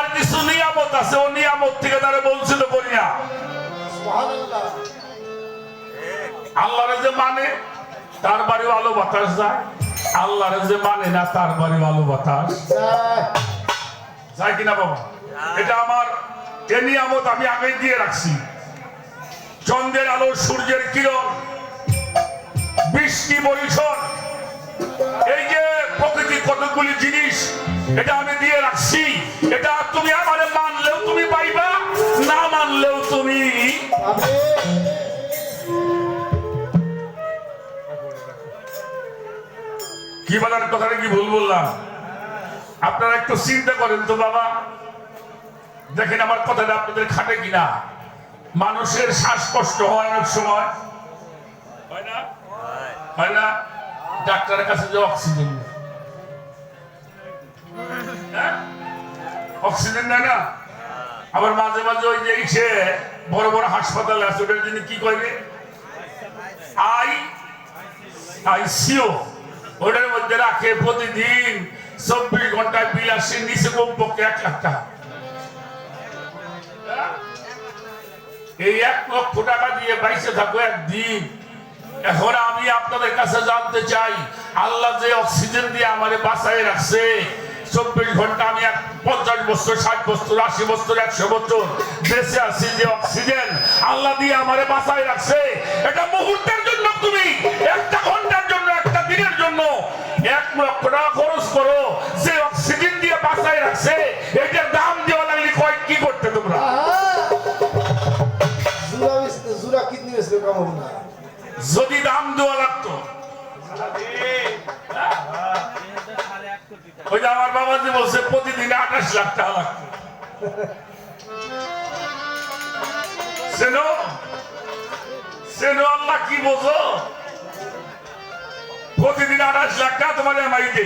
আমার কিছু নিয়ামত আছে ও নিয়ামত থেকে তারা বঞ্চিত করি না আল্লাহরে যে মানে তার বাড়ি আলো বাতাস যায়। আল্লাহরে যে মানে না তার বাড়ি আলো বাতাস। যায় যায় কিনা বাবা? এটা আমার এ নিয়ামত আমি আগে দিয়ে রাখছি। চন্দ্রের আলো সূর্যের কিরণ বৃষ্টি বরিশন কতগুলি জিনিস, এটা আমি দিয়ে রাখছি। এটা তুমি আমারে মানলেও তুমি পাইবা, না মানলেও তুমি কি বলার কথাটা কি ভুল বললাম? আপনারা একটু চিন্তা করেন তো বাবা। দেখেন আমার কথাটা আপনাদের খাটে কিনা। মানুষের শ্বাসকষ্ট হয় অনেক সময়। হয় না? ডাক্তারের কাছে যে অক্সিজেন। অক্সিজেন নেয় না? আবার মাঝে মাঝে ওই যে ইসে বড় বড় হাসপাতাল আছে, ওটার জন্য কি করবে আই আইসিও ওটার মধ্যে রাখে প্রতিদিন চব্বিশ ঘন্টায় বিল আসে নিচে কমপক্ষে এক লাখ টাকা। এই এক লক্ষ টাকা দিয়ে বাইসে থাকো একদিন। এখন আমি আপনাদের কাছে জানতে চাই, আল্লাহ যে অক্সিজেন দিয়ে আমারে বাঁচায় রাখছে চব্বিশ ঘণ্টা আমি এক পঞ্চাশ বছর ষাট বছর আশি বছর একশো বছর বেঁচে আছি যে অক্সিজেন আল্লাহ দিয়ে আমারে বাঁচায় রাখছে। এটা মুহূর্তের জন্য তুমি একটা ঘণ্টার জন্য একটা দিনের জন্য। এক লক্ষ টাকা খরচ করো যে অক্সিজেন দিয়ে বাঁচায় রাখছে এটার দাম দেওয়া লাগলে কয় কি করতে তোমরা? যদি দাম দেওয়া লাগতো। ওই যে আমার বাবা যে বলছে, প্রতিদিন আঠাশ লাখ টাকা লাগতো সেনো আল্লাহ কি বোঝো? প্রতিদিন আঠাশ লাখ টাকা তোমার এমআইতে।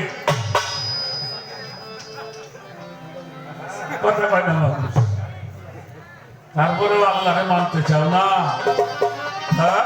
তারপরেও আল্লাহরে মানতে চাও না? হ্যাঁ?